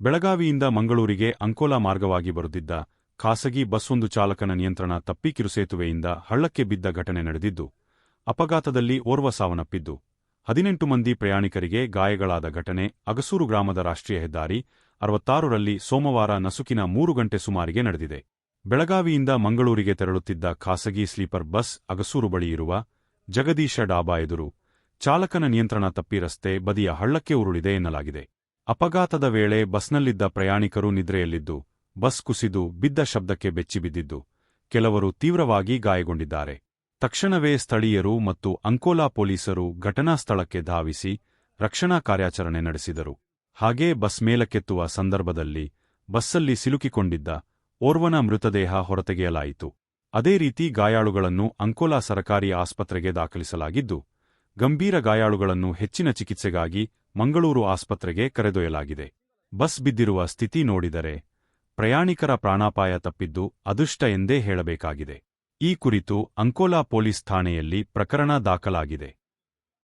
ಬೆಳಗಾವಿಯಿಂದ ಮಂಗಳೂರಿಗೆ ಅಂಕೋಲಾ ಮಾರ್ಗವಾಗಿ ಬರುತ್ತಿದ್ದ ಖಾಸಗಿ ಬಸ್ಸೊಂದು ಚಾಲಕನ ನಿಯಂತ್ರಣ ತಪ್ಪಿ ಕಿರುಸೇತುವೆಯಿಂದ ಹಳ್ಳಕ್ಕೆ ಬಿದ್ದ ಘಟನೆ ನಡೆದಿದ್ದು, ಅಪಘಾತದಲ್ಲಿ ಓರ್ವ ಸಾವನ್ನಪ್ಪಿದ್ದು. ಹದಿನೆಂಟು ಮಂದಿ ಪ್ರಯಾಣಿಕರಿಗೆ ಗಾಯಗಳಾದ ಘಟನೆ ಅಗಸೂರು ಗ್ರಾಮದ ರಾಷ್ಟ್ರೀಯ ಹೆದ್ದಾರಿ ಅರವತ್ತಾರರಲ್ಲಿ ಸೋಮವಾರ ನಸುಕಿನ ಮೂರು ಗಂಟೆ ಸುಮಾರಿಗೆ ನಡೆದಿದೆ. ಬೆಳಗಾವಿಯಿಂದ ಮಂಗಳೂರಿಗೆ ತೆರಳುತ್ತಿದ್ದ ಖಾಸಗಿ ಸ್ಲೀಪರ್ ಬಸ್ ಅಗಸೂರು ಬಳಿ ಇರುವ ಜಗದೀಶ ಡಾಬಾ ಎದುರು ಚಾಲಕನ ನಿಯಂತ್ರಣ ತಪ್ಪಿ ರಸ್ತೆ ಬದಿಯ ಹಳ್ಳಕ್ಕೆ ಉರುಳಿದೆ ಎನ್ನಲಾಗಿದೆ. ಅಪಘಾತದ ವೇಳೆ ಬಸ್ನಲ್ಲಿದ್ದ ಪ್ರಯಾಣಿಕರು ನಿದ್ರೆಯಲ್ಲಿದ್ದು, ಬಸ್ ಕುಸಿದು ಬಿದ್ದ ಶಬ್ದಕ್ಕೆ ಬೆಚ್ಚಿಬಿದ್ದಿದ್ದು, ಕೆಲವರು ತೀವ್ರವಾಗಿ ಗಾಯಗೊಂಡಿದ್ದಾರೆ. ತಕ್ಷಣವೇ ಸ್ಥಳೀಯರು ಮತ್ತು ಅಂಕೋಲಾ ಪೊಲೀಸರು ಘಟನಾ ಸ್ಥಳಕ್ಕೆ ಧಾವಿಸಿ ರಕ್ಷಣಾ ಕಾರ್ಯಾಚರಣೆ ನಡೆಸಿದರು. ಹಾಗೇ ಬಸ್ ಮೇಲಕ್ಕೆತ್ತುವ ಸಂದರ್ಭದಲ್ಲಿ ಬಸ್ಸಲ್ಲಿ ಸಿಲುಕಿಕೊಂಡಿದ್ದ ಓರ್ವನ ಮೃತದೇಹ ಹೊರತೆಗೆಯಲಾಯಿತು. ಅದೇ ರೀತಿ ಗಾಯಾಳುಗಳನ್ನು ಅಂಕೋಲಾ ಸರಕಾರಿ ಆಸ್ಪತ್ರೆಗೆ ದಾಖಲಿಸಲಾಗಿದ್ದು ಗಂಭೀರ ಗಾಯಾಳುಗಳನ್ನು ಹೆಚ್ಚಿನ ಚಿಕಿತ್ಸೆಗಾಗಿ ಮಂಗಳೂರು ಆಸ್ಪತ್ರೆಗೆ ಕರೆದೊಯ್ಯಲಾಗಿದೆ. ಬಸ್ ಬಿದ್ದಿರುವ ಸ್ಥಿತಿ ನೋಡಿದರೆ ಪ್ರಯಾಣಿಕರ ಪ್ರಾಣಾಪಾಯ ತಪ್ಪಿದ್ದು ಅದೃಷ್ಟ ಎಂದೇ ಹೇಳಬೇಕಾಗಿದೆ. ಈ ಕುರಿತು ಅಂಕೋಲಾ ಪೊಲೀಸ್ ಠಾಣೆಯಲ್ಲಿ ಪ್ರಕರಣ ದಾಖಲಾಗಿದೆ.